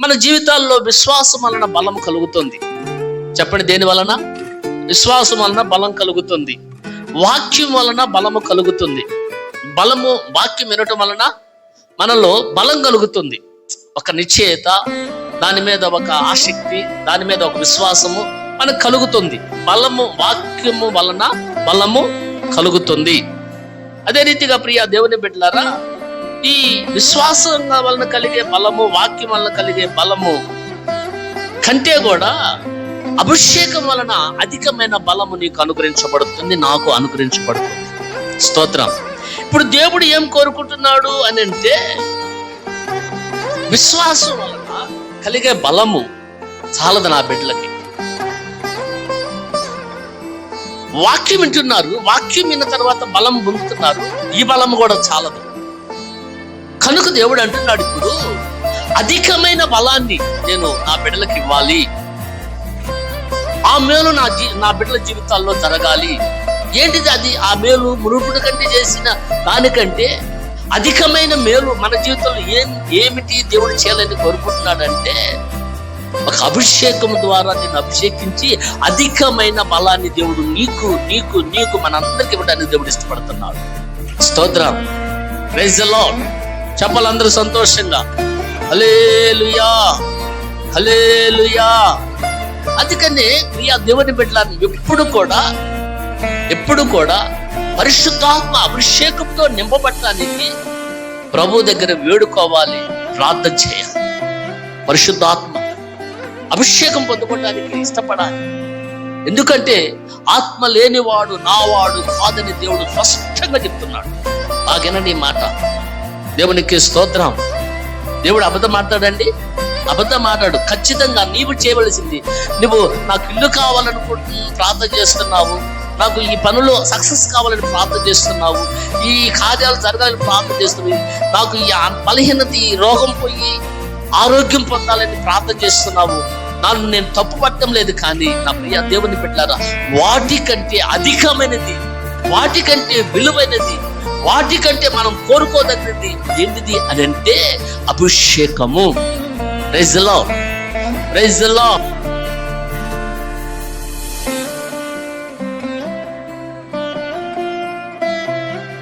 మన జీవితాల్లో విశ్వాసం వలన బలం కలుగుతుంది. చెప్పండి దేని వలన? విశ్వాసం వలన బలం కలుగుతుంది. వాక్యం వలన బలము కలుగుతుంది. బలము వాక్యం వినటం వలన మనలో బలం కలుగుతుంది. ఒక నిశ్చయత దాని మీద ఒక ఆసక్తి దాని మీద ఒక విశ్వాసము మనకు కలుగుతుంది. బలము వాక్యము వలన బలము కలుగుతుంది. అదే రీతిగా ప్రియ దేవుని బిడ్డలారా ఈ విశ్వాసం వలన కలిగే బలము వాక్యం వలన కలిగే బలము కంటే కూడా అభిషేకం వలన అధికమైన బలము నీకు అనుగ్రహించబడుతుంది నాకు అనుగ్రహించబడుతుంది. స్తోత్రం. ఇప్పుడు దేవుడు ఏం కోరుకుంటున్నాడు అని అంటే విశ్వాసం వలన కలిగే బలము చాలదు నా బిడ్డలకి. వాక్యం వింటున్నారు వాక్యం విన్న తర్వాత బలం పొందుతున్నారు ఈ బలం కూడా చాలదు. కనుక దేవుడు అంటున్నాడు ఇప్పుడు అధికమైన బలాన్ని నేను నా బిడ్డలకు ఇవ్వాలి. ఆ మేలు నా జీ నా బిడ్డల జీవితాల్లో జరగాలి. ఏంటిది అది? ఆ మేలు మునుపుడు కంటే చేసిన దానికంటే అధికమైన మేలు మన జీవితంలో ఏం ఏమిటి దేవుడు చేయాలని కోరుకుంటున్నాడంటే ఒక అభిషేకం ద్వారా నేను అభిషేకించి అధికమైన బలాన్ని దేవుడు నీకు నీకు నీకు మనందరికి ఇవ్వడానికి దేవుడు ఇష్టపడుతున్నాడు. స్తోత్రం. ప్రైజ్ లాడ్ చెప్పాలందరూ సంతోషంగా. హలేలుయా హలేలుయా అందుకనే ప్రియా దేవుని బిడ్డలను ఎప్పుడు కూడా ఎప్పుడు కూడా పరిశుద్ధాత్మ అభిషేకంతో నింపబడటానికి ప్రభు దగ్గర వేడుకోవాలి ప్రార్థన చేయాలి. పరిశుద్ధాత్మ అభిషేకం పొందుకోవడానికి ఇష్టపడాలి. ఎందుకంటే ఆత్మ లేనివాడు నావాడు కాదని దేవుడు స్పష్టంగా చెప్తున్నాడు. బాగేనండి ఈ మాట. దేవునికి స్తోత్రం. దేవుడు అబద్ధం మాట్లాడండి? అబద్ధం మాట్లాడు. ఖచ్చితంగా నీవు చేయవలసింది నువ్వు నాకు ఇల్లు కావాలనుకుంటు ప్రార్థన చేస్తున్నావు నాకు ఈ పనులు సక్సెస్ కావాలని ప్రార్థన చేస్తున్నావు ఈ కార్యాలు జరగాలని ప్రార్థన చేస్తున్నావు నాకు ఈ బలహీనత ఈ రోగం పోయి ఆరోగ్యం పొందాలని ప్రార్థన చేస్తున్నావు. నన్ను నేను తప్పు పట్టడం లేదు కానీ నా ప్రియ దేవుని పెట్టారా వాటికంటే అధికమైనది వాటికంటే విలువైనది వాటికంటే మనం కోరుకోదగినది ఏంటిది అని అంటే అభిషేకము. ప్రైజ్లో ప్రైజ్లో